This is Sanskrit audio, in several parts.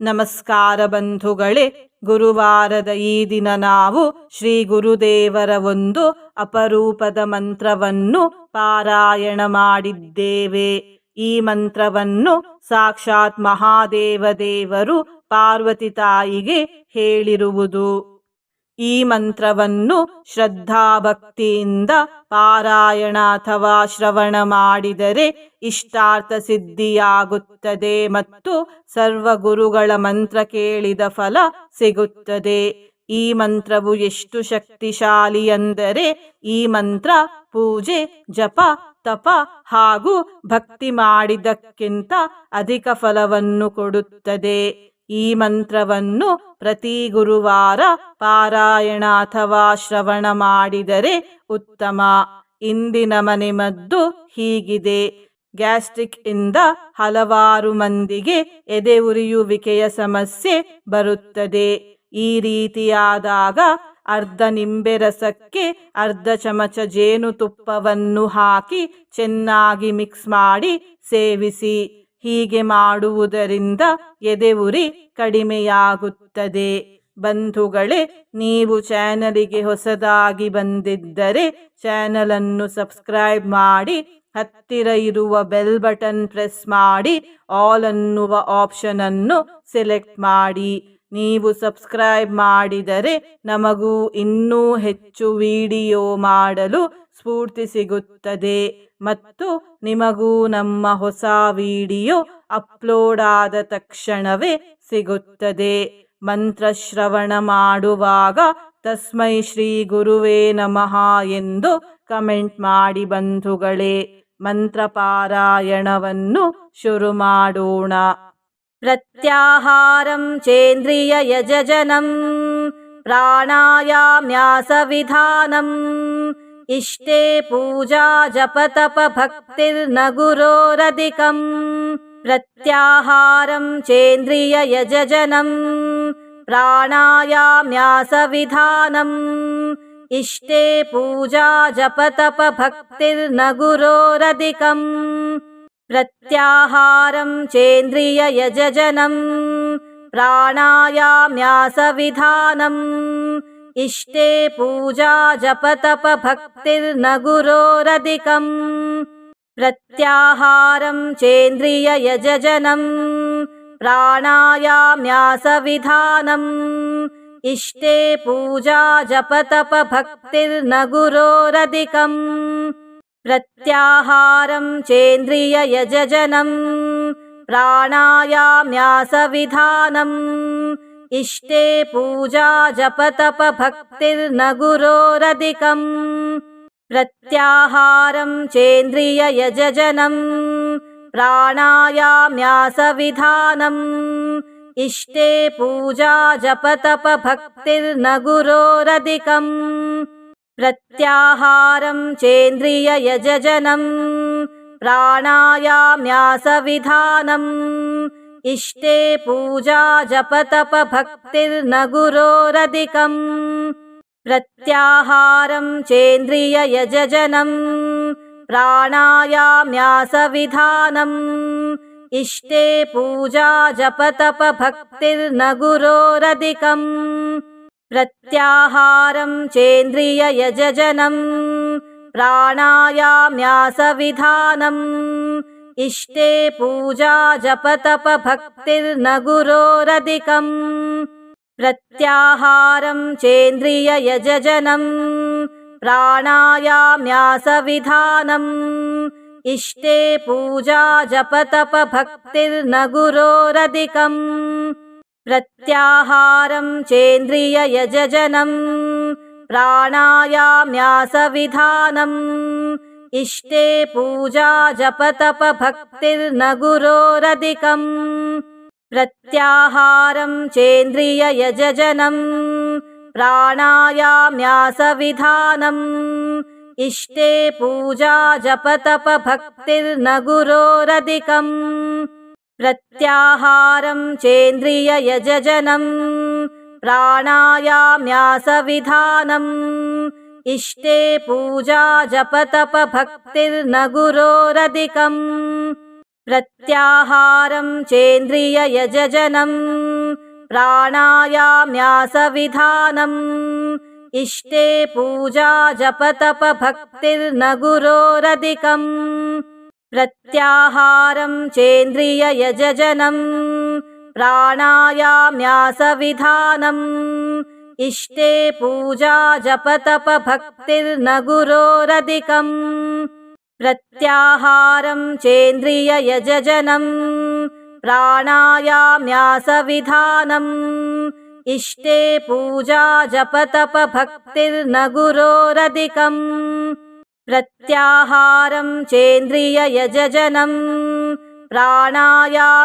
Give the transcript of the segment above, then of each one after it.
ನಮಸ್ಕಾರ ಬಂಧುಗಳೇ, ಗುರುವಾರದ ಈ ದಿನ ನಾವು ಶ್ರೀ ಗುರುದೇವರ ಒಂದು ಅಪರೂಪದ ಮಂತ್ರವನ್ನು ಪಾರಾಯಣ ಮಾಡಿದ್ದೇವೆ. ಈ ಮಂತ್ರವನ್ನು ಸಾಕ್ಷಾತ್ ಮಹಾದೇವ ದೇವರು ಪಾರ್ವತಿ ತಾಯಿಗೆ ಹೇಳಿರುವುದು. ಈ ಮಂತ್ರವನ್ನು ಶ್ರದ್ಧಾಭಕ್ತಿಯಿಂದ ಪಾರಾಯಣ ಅಥವಾ ಶ್ರವಣ ಮಾಡಿದರೆ ಇಷ್ಟಾರ್ಥ ಸಿದ್ಧಿಯಾಗುತ್ತದೆ ಮತ್ತು ಸರ್ವ ಗುರುಗಳ ಮಂತ್ರ ಕೇಳಿದ ಫಲ ಸಿಗುತ್ತದೆ. ಈ ಮಂತ್ರವು ಎಷ್ಟು ಶಕ್ತಿಶಾಲಿ ಎಂದರೆ ಈ ಮಂತ್ರ ಪೂಜೆ, ಜಪ, ತಪ ಹಾಗೂ ಭಕ್ತಿ ಮಾಡಿದಕ್ಕಿಂತ ಅಧಿಕ ಫಲವನ್ನು ಕೊಡುತ್ತದೆ. ಈ ಮಂತ್ರವನ್ನು ಪ್ರತಿ ಗುರುವಾರ ಪಾರಾಯಣ ಅಥವಾ ಶ್ರವಣ ಮಾಡಿದರೆ ಉತ್ತಮ. ಇಂದಿನ ಮನೆಮದ್ದು ಹೀಗಿದೆ. ಗ್ಯಾಸ್ಟ್ರಿಕ್ ಇಂದ ಹಲವಾರು ಮಂದಿಗೆ ಎದೆ ಉರಿಯುವಿಕೆಯ ಸಮಸ್ಯೆ ಬರುತ್ತದೆ. ಈ ರೀತಿಯಾದಾಗ ಅರ್ಧ ನಿಂಬೆ ರಸಕ್ಕೆ ಅರ್ಧ ಚಮಚ ಜೇನುತುಪ್ಪವನ್ನು ಹಾಕಿ ಚೆನ್ನಾಗಿ ಮಿಕ್ಸ್ ಮಾಡಿ ಸೇವಿಸಿ. ಹೀಗೆ ಮಾಡುವುದರಿಂದ ಎದೆ ಉರಿ ಕಡಿಮೆಯಾಗುತ್ತದೆ. ಬಂಧುಗಳೇ, ನೀವು ಚಾನಲಿಗೆ ಹೊಸದಾಗಿ ಬಂದಿದ್ದರೆ ಚಾನಲನ್ನು ಸಬ್ಸ್ಕ್ರೈಬ್ ಮಾಡಿ, ಹತ್ತಿರ ಇರುವ ಬೆಲ್ ಬಟನ್ ಪ್ರೆಸ್ ಮಾಡಿ, ಆಲ್ ಅನ್ನುವ ಆಪ್ಷನನ್ನು ಸೆಲೆಕ್ಟ್ ಮಾಡಿ. ನೀವು ಸಬ್ಸ್ಕ್ರೈಬ್ ಮಾಡಿದರೆ ನಮಗೂ ಇನ್ನೂ ಹೆಚ್ಚು ವಿಡಿಯೋ ಮಾಡಲು ಸ್ಫೂರ್ತಿ ಸಿಗುತ್ತದೆ ಮತ್ತು ನಿಮಗೂ ನಮ್ಮ ಹೊಸ ವಿಡಿಯೋ ಅಪ್ಲೋಡ್ ಆದ ತಕ್ಷಣವೇ ಸಿಗುತ್ತದೆ. ಮಂತ್ರಶ್ರವಣ ಮಾಡುವಾಗ ತಸ್ಮೈ ಶ್ರೀ ಗುರುವೇ ನಮಃ ಎಂದು ಕಮೆಂಟ್ ಮಾಡಿ ಬಂಧುಗಳೇ ಮಂತ್ರ ಪಾರಾಯಣವನ್ನು ಶುರು ಮಾಡೋಣ. ಪ್ರತ್ಯಾಹಾರಂ ಚೇಂದ್ರಿಯ ಯಜಜನಂ ಪ್ರಾಣಾಯಾಮ್ಯಾಸ ವಿಧಾನಂ. इष्टे पूजा जपतपभक्तिर्न गुरोरधिकम् प्रत्याहारं चेन्द्रिययजनम् प्राणायाम्यासविधानम्। इष्टे पूजा जपतपभक्तिर्न गुरोरधिकम् प्रत्याहारं चेन्द्रिययजनम् प्राणायाम्यासविधानम् इष्टे पूजा जपतपभक्तिर्न गुरोरधिकम् प्रत्याहारं चेन्द्रिययजनम् प्राणायाम्यासविधानम्। इष्टे पूजा जपतपभक्तिर्न गुरोरधिकम् प्रत्याहारं चेन्द्रिययजनम् प्राणायाम्यासविधानम् इष्टे पूजा जपतपभक्तिर्न गुरोरधिकम् प्रत्याहारं चेन्द्रिययजनम् प्राणायाम्यासविधानम्। इष्टे पूजा जपतपभक्तिर्न गुरोरधिकम् प्रत्याहारं चेन्द्रिययजनम् प्राणायाम्यासविधानम् इष्टे पूजा जपतपभक्तिर्न गुरोरधिकम् प्रत्याहारं चेन्द्रिययजनम् प्राणायाम्यासविधानम्। इष्टे पूजा जपतपभक्तिर्न गुरोरधिकम् प्रत्याहारं चेन्द्रिययजनम् प्राणायाम्यासविधानम् इष्टे पूजा जपतपभक्तिर्न गुरोरधिकम् प्रत्याहारं चेन्द्रिययजनम् प्राणायाम्यासविधानम्। इष्टे पूजा जपतपभक्तिर्न गुरोरधिकम् प्रत्याहारं चेन्द्रिययजनम् प्राणायाम्यासविधानम् इष्टे पूजा जपतपभक्तिर्न गुरोरधिकम् प्रत्याहारं चेन्द्रिययजनम् प्राणायाम्यासविधानम्। इष्टे पूजा जपतपभक्तिर्न गुरोरधिकम् प्रत्याहारं चेन्द्रिययजनम् प्राणायाम्यासविधानम् इष्टे पूजा जपतपभक्तिर्न गुरोरधिकम् प्रत्याहारं चेन्द्रिययजनम् प्राणायाम्यासविधानम्। इष्टे पूजा जपतपभक्तिर्न गुरोरधिकम् प्रत्याहारं चेन्द्रिययजनम् प्राणायाम्यासविधानम् इष्टे पूजा जपतपभक्तिर्न गुरोरधिकम् प्रत्याहारं चेन्द्रिययजनम् प्राणायाम्यासविधानम्। इष्टे पूजा जपतपभक्तिर्न गुरोरधिकम् प्रत्याहारं चेन्द्रिययजनम् प्राणायाम्यासविधानम्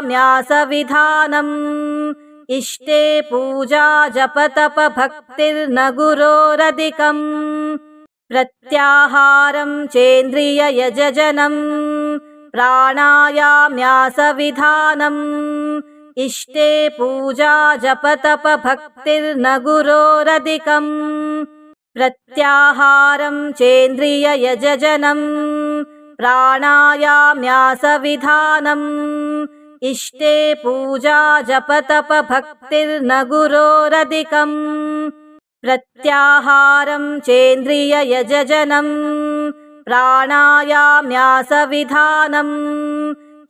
इष्टे पूजा जपतपभक्तिर्न गुरोरधिकम् प्रत्याहारं चेन्द्रिययजनम् प्राणायाम्यासविधानम्। इष्टे पूजा जपतपभक्तिर्न गुरोरधिकम् प्रत्याहारं चेन्द्रिययजनम् प्राणायाम्यासविधानम् इष्टे पूजा जपतपभक्तिर्न गुरोरधिकम् प्रत्याहारं चेन्द्रिययजनम् प्राणायाम्यासविधानम्।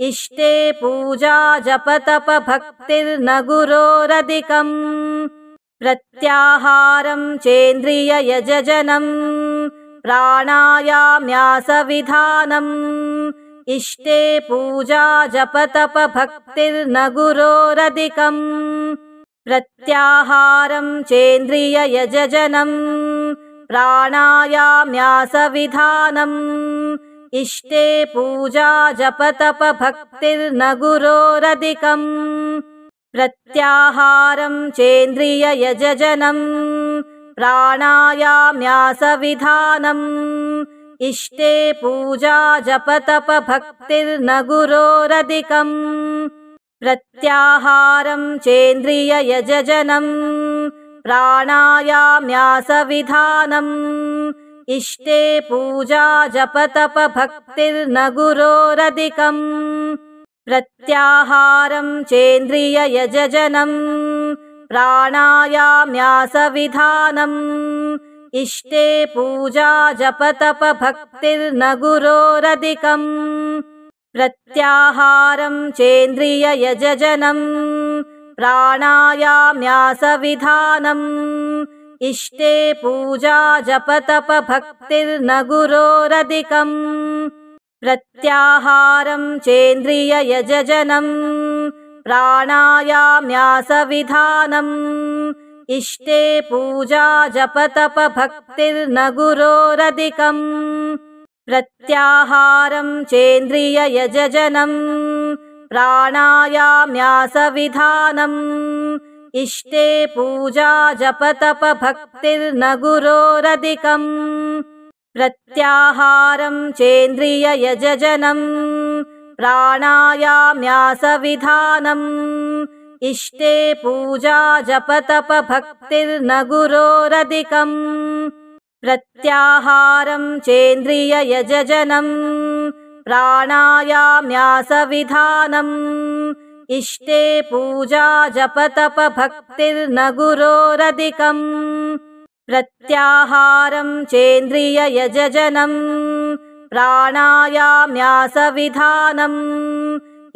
इष्टे पूजा जपतपभक्तिर्न गुरोरधिकम् प्रत्याहारं चेन्द्रिययजनम् प्राणायाम्यासविधानम् इष्टे पूजा जपतपभक्तिर्न गुरोरधिकम् प्रत्याहारं चेन्द्रिययजनम् प्राणायाम्यासविधानम्। इष्टे पूजा जपतपभक्तिर्न गुरोरधिकम् प्रत्याहारं चेन्द्रिययजनम् प्राणायाम्यासविधानम् इष्टे पूजा जपतपभक्तिर्न गुरोरधिकम् प्रत्याहारं चेन्द्रिययजनम् प्राणायाम्यासविधानम्। इष्टे पूजा जपतपभक्तिर्न गुरोरधिकम् प्रत्याहारं चेन्द्रिययजनम् प्राणायाम्यासविधानम् इष्टे पूजा जपतपभक्तिर्न गुरोरधिकम् प्रत्याहारं चेन्द्रिययजनम् प्राणायाम्यासविधानम् इष्टे पूजा जपतपभक्तिर्न गुरोरधिकम् प्रत्याहारं चेन्द्रिययजनम् प्राणायाम्यासविधानम् इष्टे पूजा जपतपभक्तिर्न गुरोरधिकम् प्रत्याहारं चेन्द्रिययजनम् प्राणायाम्यासविधानम्। इष्टे पूजा जपतपभक्तिर्न गुरोरधिकम् प्रत्याहारं चेन्द्रिययजनम् प्राणायाम्यासविधानम् इष्टे पूजा जपतपभक्तिर्न गुरोरधिकम् प्रत्याहारं चेन्द्रिययजनम् प्राणायाम्यासविधानम्। इष्टे पूजा जपतपभक्तिर्न गुरोरधिकम् प्रत्याहारं चेन्द्रिययजनम् प्राणायाम्यासविधानम्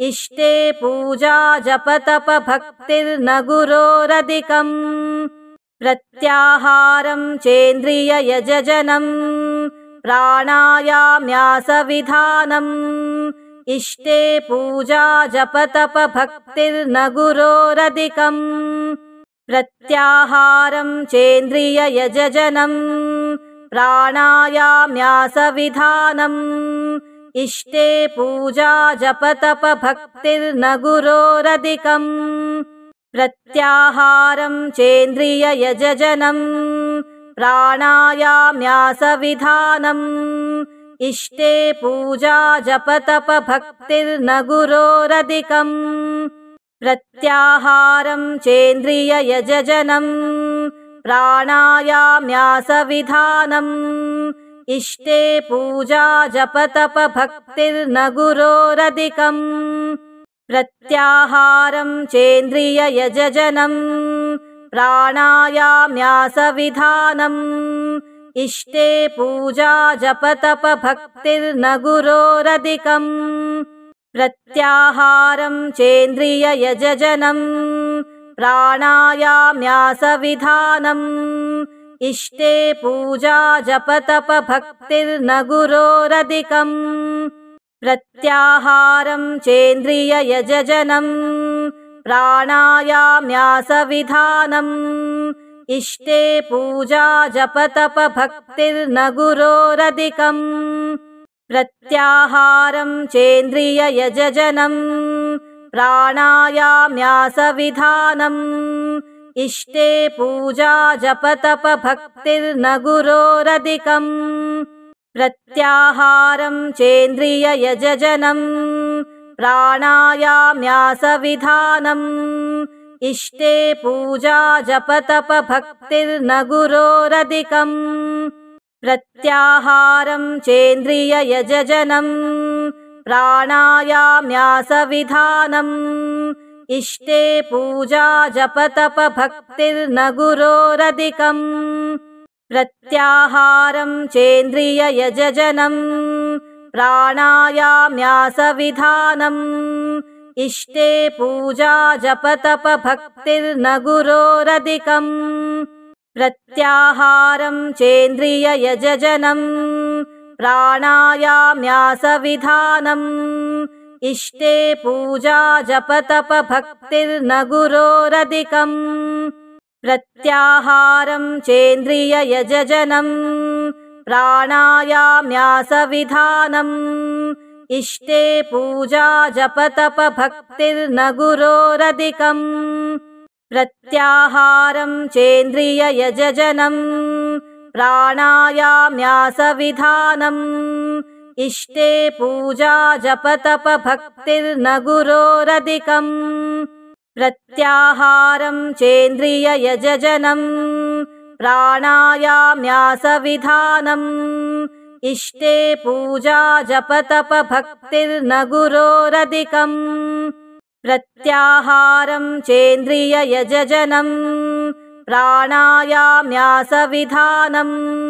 इष्टे पूजा जपतपभक्तिर्न गुरोरधिकम् प्रत्याहारं चेन्द्रिययजनम् प्राणायाम्यासविधानम्। इष्टे पूजा जपतपभक्तिर्न गुरोरधिकम् प्रत्याहारं चेन्द्रिययजनम् प्राणायाम्यासविधानम् इष्टे पूजा जपतपभक्तिर्न गुरोरधिकम् प्रत्याहारं चेन्द्रिययजनम् प्राणायाम्यासविधानम्। इष्टे पूजा जपतपभक्तिर्न गुरोरधिकम् प्रत्याहारं चेन्द्रिययजनम् प्राणायाम्यासविधानम् इष्टे पूजा जपतपभक्तिर्न गुरोरधिकम् प्रत्याहारं चेन्द्रिययजनम् प्राणायाम्यासविधानम्। इष्टे पूजा जपतपभक्तिर्न गुरोरधिकम् प्रत्याहारं चेन्द्रिययजनम् प्राणायाम्यासविधानम् इष्टे पूजा जपतपभक्तिर्न गुरोरधिकम् प्रत्याहारं चेन्द्रिययजनम्। प्राणायाम्यासविधानम्। इष्टे पूजा जपतपभक्तिर्न गुरोरधिकम् प्रत्याहारं चेन्द्रिययजनम्। प्राणायाम्यासविधानम् इष्टे पूजा जपतपभक्तिर्न गुरोरधिकम् प्रत्याहारं चेन्द्रिययजनम् प्राणायाम्यासविधानम् इष्टे पूजा जपतपभक्तिर्न गुरोरधिकम् प्रत्याहारं चेन्द्रिययजनम् प्राणायाम्यासविधानम् इष्टे पूजा जपतपभक्तिर्न गुरोरधिकम् प्रत्याहारं चेन्द्रिययजनम् प्राणायाम्यासविधानम्। इष्टे पूजा जपतपभक्तिर्न गुरोरधिकम् प्रत्याहारं चेन्द्रिययजनम् प्राणायाम्यासविधानम् इष्टे पूजा जपतपभक्तिर्न गुरोरधिकम् प्रत्याहारं चेन्द्रिययजनम् प्राणायाम्यासविधानम्। इष्टे पूजा जपतपभक्तिर्न गुरोरधिकम् प्रत्याहारं चेन्द्रिययजनम् प्राणायाम्यासविधानम् इष्टे पूजा जपतपभक्तिर्न गुरोरधिकम् प्रत्याहारं चेन्द्रिययजनम् प्राणायाम्यासविधानम्। इष्टे पूजा जपतपभक्तिर्न गुरोरधिकम् प्रत्याहारं चेन्द्रिययजनम् प्राणायाम्यासविधानम्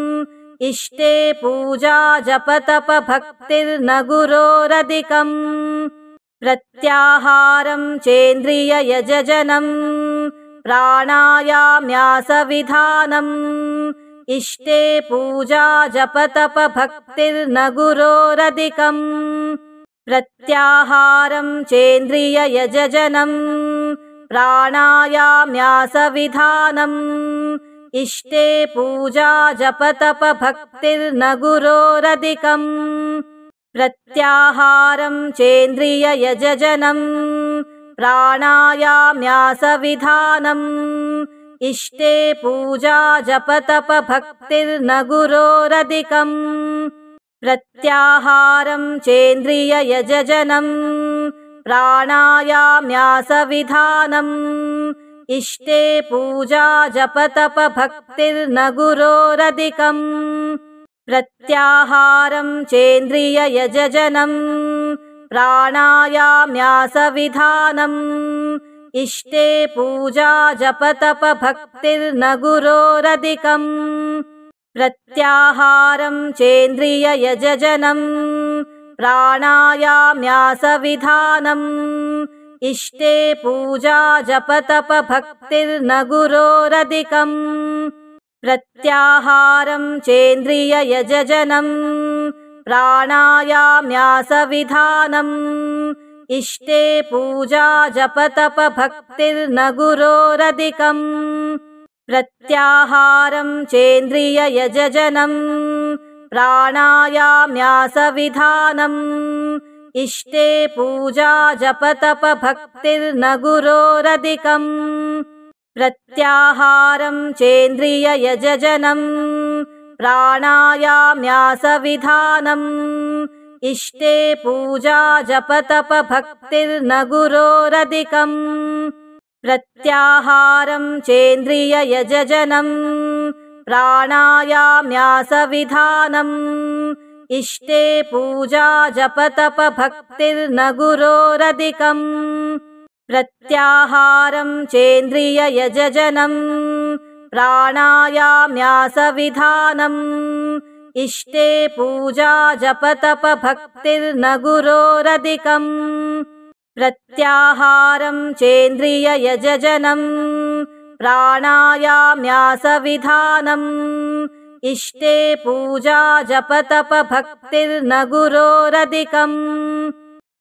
इष्टे पूजा जपतपभक्तिर्न गुरोरधिकम् प्रत्याहारं चेन्द्रिययजनम्। प्राणायाम्यासविधानम्। इष्टे पूजा जपतपभक्तिर्न गुरोरधिकम् प्रत्याहारं चेन्द्रिययजनम्। प्राणायाम्यासविधानम् इष्टे पूजा जपतपभक्तिर्न गुरोरधिकम् प्रत्याहारं चेन्द्रिययजनम् प्राणायाम्यासविधानम्। इष्टे पूजा जपतपभक्तिर्न गुरोरधिकम् प्रत्याहारं चेन्द्रिययजनम् प्राणायाम्यासविधानम् इष्टे पूजा जपतपभक्तिर्न गुरोरधिकम् प्रत्याहारं चेन्द्रिययजनम् प्राणायाम्यासविधानम्। इष्टे पूजा जपतपभक्तिर्न गुरोरधिकम् प्रत्याहारं चेन्द्रिययजनम् प्राणायाम्यासविधानम् इष्टे पूजा जपतपभक्तिर्न गुरोरधिकम् प्रत्याहारं चेन्द्रिययजनम् प्राणायाम्यासविधानम्। इष्टे पूजा जपतपभक्तिर्न गुरोरधिकम् प्रत्याहारं चेन्द्रिययजनम् प्राणायाम्यासविधानम् इष्टे पूजा जपतपभक्तिर्न गुरोरधिकम् प्रत्याहारं चेन्द्रिययजनम् प्राणायाम्यासविधानम्। इष्टे पूजा जपतपभक्तिर्न गुरोरधिकम् प्रत्याहारं चेन्द्रिययजनम् प्राणायाम्यासविधानम् इष्टे पूजा जपतपभक्तिर्न गुरोरधिकम् प्रत्याहारं चेन्द्रिययजनम् प्राणायाम्यासविधानम्। इष्टे पूजा जपतपभक्तिर्न गुरोरधिकम् प्रत्याहारं चेन्द्रिययजनम् प्राणायाम्यासविधानम् इष्टे पूजा जपतपभक्तिर्न गुरोरधिकम्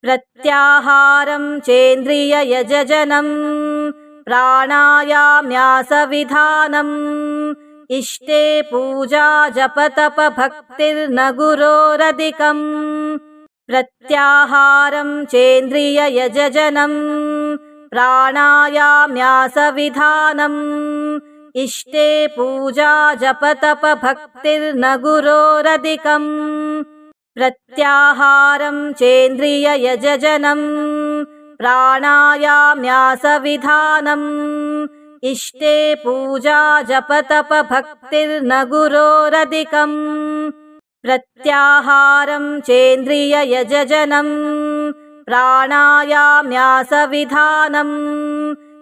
प्रत्याहारं चेन्द्रिययजनम् प्राणायाम्यासविधानम्। इष्टे पूजा जपतपभक्तिर्न गुरोरधिकम् प्रत्याहारं चेन्द्रिययजनम् प्राणायाम्यासविधानम् इष्टे पूजा जपतपभक्तिर्न गुरोरधिकम् प्रत्याहारं चेन्द्रिययजनम् प्राणायाम्यासविधानम्। इष्टे पूजा जपतपभक्तिर्न गुरोरधिकम् प्रत्याहारं चेन्द्रिययजनम् प्राणायाम्यासविधानम्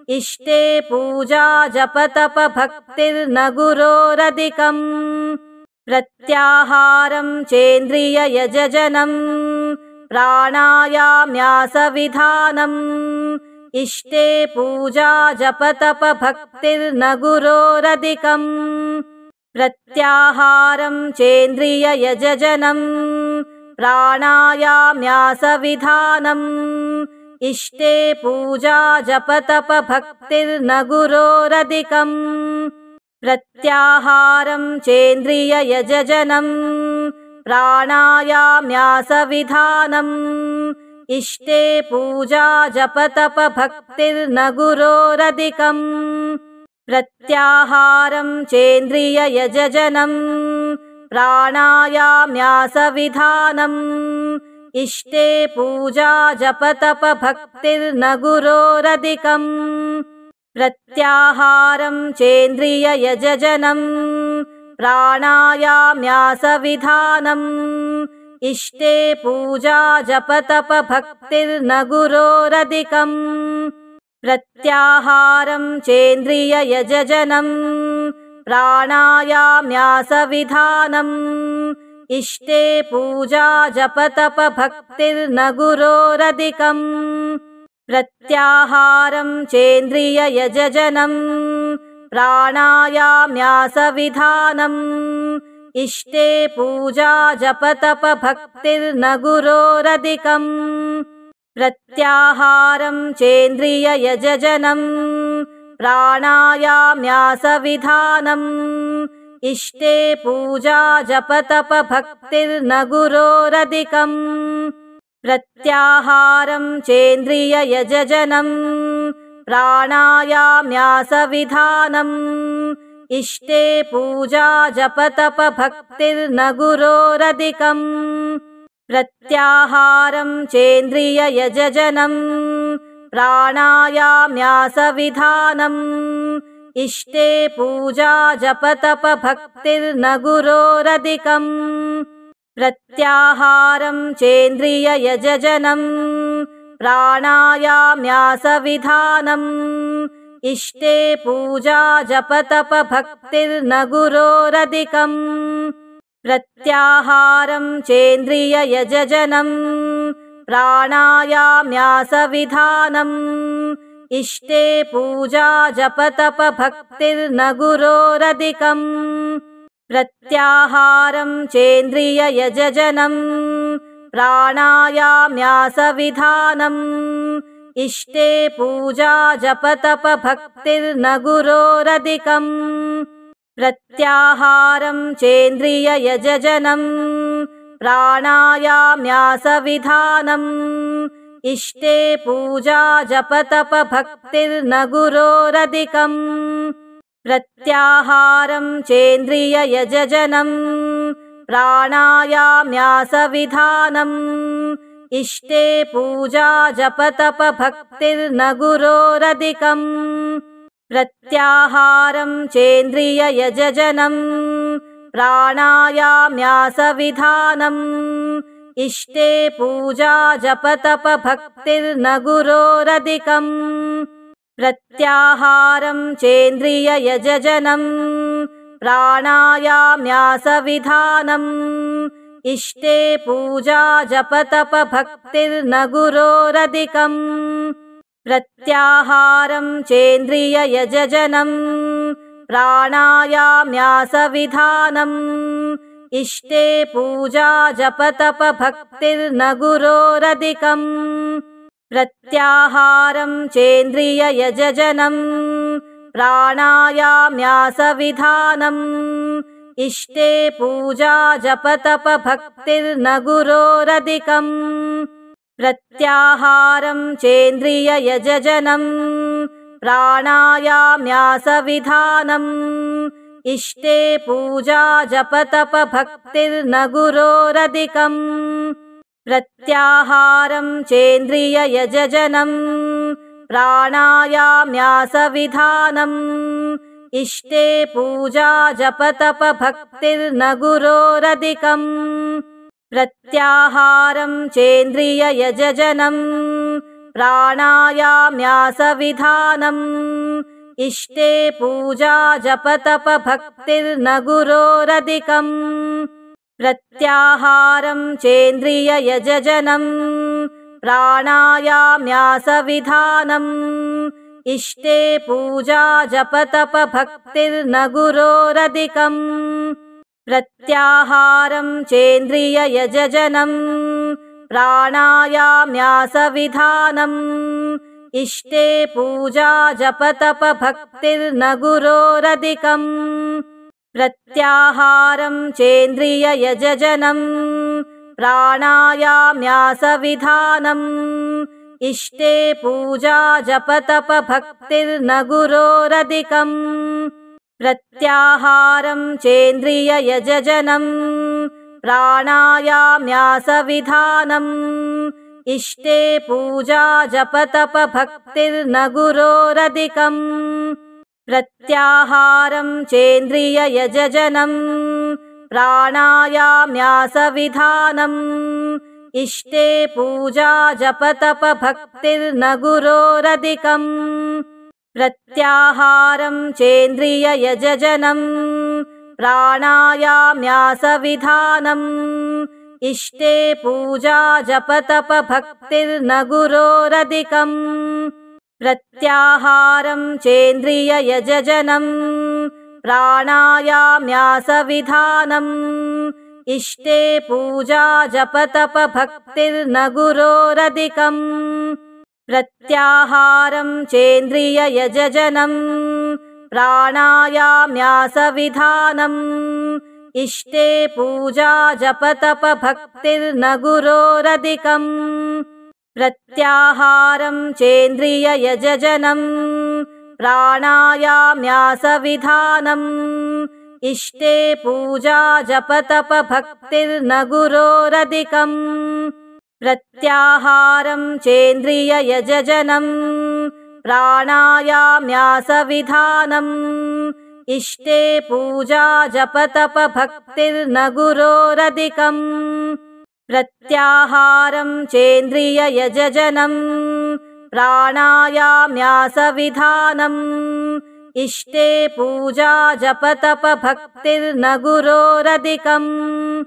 इष्टे पूजा जपतपभक्तिर्न गुरोरधिकम् प्रत्याहारं चेन्द्रिययजनम् प्राणायाम्यासविधानम्। इष्टे पूजा जपतपभक्तिर्न गुरोरधिकम् प्रत्याहारं चेन्द्रिययजनम् प्राणायाम्यासविधानम् इष्टे पूजा जपतपभक्तिर्न गुरोरधिकम् प्रत्याहारं चेन्द्रिययजनम् प्राणायाम्यासविधानम्। इष्टे पूजा जपतपभक्तिर्न गुरोरधिकम् प्रत्याहारं चेन्द्रिययजनम् प्राणायाम्यासविधानम् इष्टे पूजा जपतपभक्तिर्न गुरोरधिकम् प्रत्याहारं चेन्द्रिययजनम् प्राणायाम्यासविधानम्। इष्टे पूजा जपतपभक्तिर्न गुरोरधिकम् प्रत्याहारं चेन्द्रिययजनम् प्राणायाम्यासविधानम् इष्टे पूजा जपतपभक्तिर्न गुरोरधिकम् प्रत्याहारं चेन्द्रिययजनम् प्राणायाम्यासविधानम्। इष्टे पूजा जपतपभक्तिर्न गुरोरधिकम् प्रत्याहारं चेन्द्रिययजनम् प्राणायाम्यासविधानम् इष्टे पूजा जपतपभक्तिर्न गुरोरधिकम् प्रत्याहारं चेन्द्रिययजनम् प्राणायाम्यासविधानम्। इष्टे पूजा जपतपभक्तिर्न गुरोरधिकम् प्रत्याहारं चेन्द्रिययजनम् प्राणायाम्यासविधानम् इष्टे पूजा जपतपभक्तिर्न गुरोरधिकम् प्रत्याहारं चेन्द्रिययजनम् प्राणायाम्यासविधानम्। इष्टे पूजा जपतपभक्तिर्न गुरोरधिकम् प्रत्याहारं चेन्द्रिययजनम् प्राणायाम्यासविधानम् इष्टे पूजा जपतपभक्तिर्न गुरोरधिकम् प्रत्याहारं चेन्द्रिययजनम् प्राणायाम्यासविधानम्। इष्टे पूजा जपतपभक्तिर्न गुरोरधिकम् प्रत्याहारं चेन्द्रिययजनम् प्राणायाम्यासविधानम् इष्टे पूजा जपतपभक्तिर्न गुरोरधिकम् प्रत्याहारं चेन्द्रिययजनम् प्राणायाम्यासविधानम्। इष्टे पूजा जपतपभक्तिर्न गुरोरधिकम् प्रत्याहारं चेन्द्रिययजनम् प्राणायाम्यासविधानम् इष्टे पूजा जपतपभक्तिर्न गुरोरधिकम् प्रत्याहारं चेन्द्रिययजनम् प्राणायाम्यासविधानम्। इष्टे पूजा जपतपभक्तिर्न गुरोरधिकम् प्रत्याहारं चेन्द्रिययजनम् प्राणायाम्यासविधानम् इष्टे पूजा जपतपभक्तिर्न गुरोरधिकम् प्रत्याहारं चेन्द्रिययजनम् प्राणायाम्यासविधानम्। इष्टे पूजा जपतपभक्तिर्न गुरोरधिकम् प्रत्याहारं चेन्द्रिययजनम् प्राणायाम्यासविधानम् इष्टे पूजा जपतपभक्तिर्न गुरोरधिकम् प्रत्याहारं चेन्द्रिययजनम् प्राणायाम्यासविधानम्। इष्टे पूजा जपतपभक्तिर्न गुरोरधिकम् प्रत्याहारं चेन्द्रिययजनम् प्राणायाम्यासविधानम् इष्टे पूजा जपतपभक्तिर्न गुरोरधिकम् प्रत्याहारं चेन्द्रिययजनम्। प्राणायाम्यासविधानम्। इष्टे पूजा जपतपभक्तिर्न गुरोरधिकम् प्रत्याहारं चेन्द्रिययजनम्। प्राणायाम्यासविधानम् इष्टे पूजा जपतपभक्तिर्न गुरोरधिकम् प्रत्याहारं चेन्द्रिययजनम् प्राणायाम्यासविधानम्। इष्टे पूजा जपतपभक्तिर्न गुरोरधिकम् प्रत्याहारं चेन्द्रिययजनम् प्राणायाम्यासविधानम् इष्टे पूजा जपतपभक्तिर्न गुरोरधिकम् प्रत्याहारं चेन्द्रिययजनम् प्राणायाम्यासविधानम्। इष्टे पूजा जपतपभक्तिर्न गुरोरधिकम् प्रत्याहारं चेन्द्रिययजनम् प्राणायाम्यासविधानम् इष्टे पूजा जपतपभक्तिर्न गुरोरधिकम् प्रत्याहारं चेन्द्रिययजनम् प्राणायाम्यासविधानम्। इष्टे पूजा जपतपभक्तिर्न गुरोरधिकम् प्रत्याहारं चेन्द्रिययजनम् प्राणायाम्यासविधानम् इष्टे पूजा जपतपभक्तिर्न गुरोरधिकम् प्रत्याहारं चेन्द्रिययजनम् प्राणायाम्यासविधानम्। इष्टे पूजा जपतपभक्तिर्न गुरोरधिकम् प्रत्याहारं चेन्द्रिययजनम् प्राणायाम्यासविधानम् इष्टे पूजा जपतपभक्तिर्न गुरोरधिकम् प्रत्याहारं चेन्द्रिययजनम्। प्राणायाम्यासविधानम्। इष्टे पूजा जपतपभक्तिर्न गुरोरधिकम्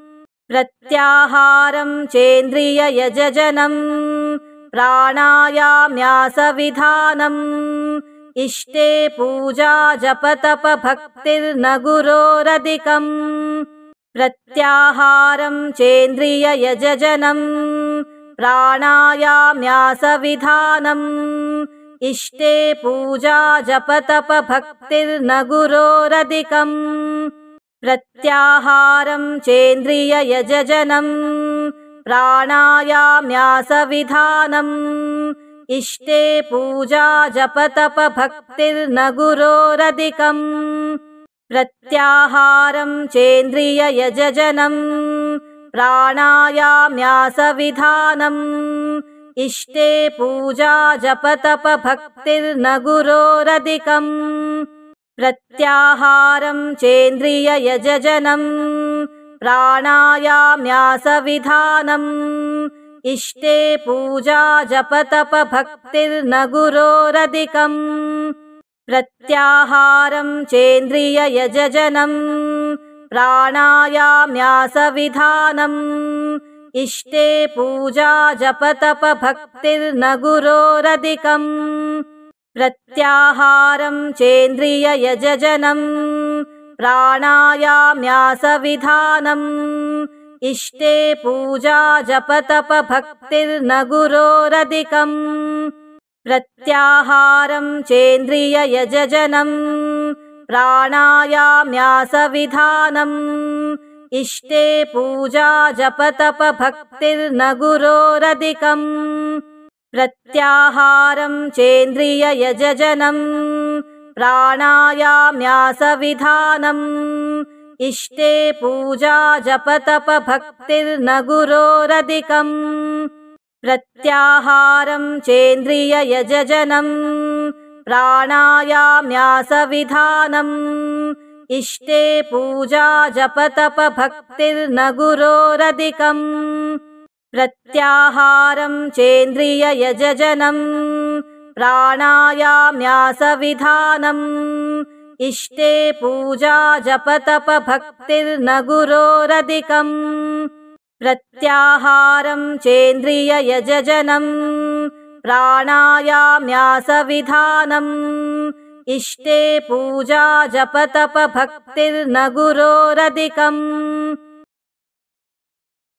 प्रत्याहारं चेन्द्रिययजनम्। प्राणायाम्यासविधानम् इष्टे पूजा जपतपभक्तिर्न गुरोरधिकम् प्रत्याहारं चेन्द्रिययजनम् प्राणायाम्यासविधानम्। इष्टे पूजा जपतपभक्तिर्न गुरोरधिकम् प्रत्याहारं चेन्द्रिययजनम् प्राणायाम्यासविधानम् इष्टे पूजा जपतपभक्तिर्न गुरोरधिकम् प्रत्याहारं चेन्द्रिययजनम् प्राणायाम्यासविधानम्। इष्टे पूजा जपतपभक्तिर्न गुरोरधिकम् प्रत्याहारं चेन्द्रिययजनम् प्राणायाम्यासविधानम् इष्टे पूजा जपतपभक्तिर्न गुरोरधिकम् प्रत्याहारं चेन्द्रिययजनम् प्राणायाम्यासविधानम्। इष्टे पूजा जपतपभक्तिर्न गुरोरधिकम् प्रत्याहारं चेन्द्रिययजनम् प्राणायाम्यासविधानम् इष्टे पूजा जपतपभक्तिर्न गुरोरधिकम् प्रत्याहारं चेन्द्रिययजनम् प्राणायाम्यासविधानम्। इष्टे पूजा जपतपभक्तिर्न गुरोरधिकम् प्रत्याहारं चेन्द्रिययजनम् प्राणायाम्यासविधानम् इष्टे पूजा जपतपभक्तिर्न गुरोरधिकम् प्रत्याहारं चेन्द्रिययजनम् प्राणायाम्यासविधानम्। इष्टे पूजा जपतपभक्तिर्न गुरोरधिकम् प्रत्याहारं चेन्द्रिययजनम् प्राणायाम्यासविधानम् इष्टे पूजा जपतपभक्तिर्न गुरोरधिकम् प्रत्याहारं चेन्द्रिययजनम् प्राणायाम्यासविधानम्। इष्टे पूजा जपतपभक्तिर्न गुरोरधिकम्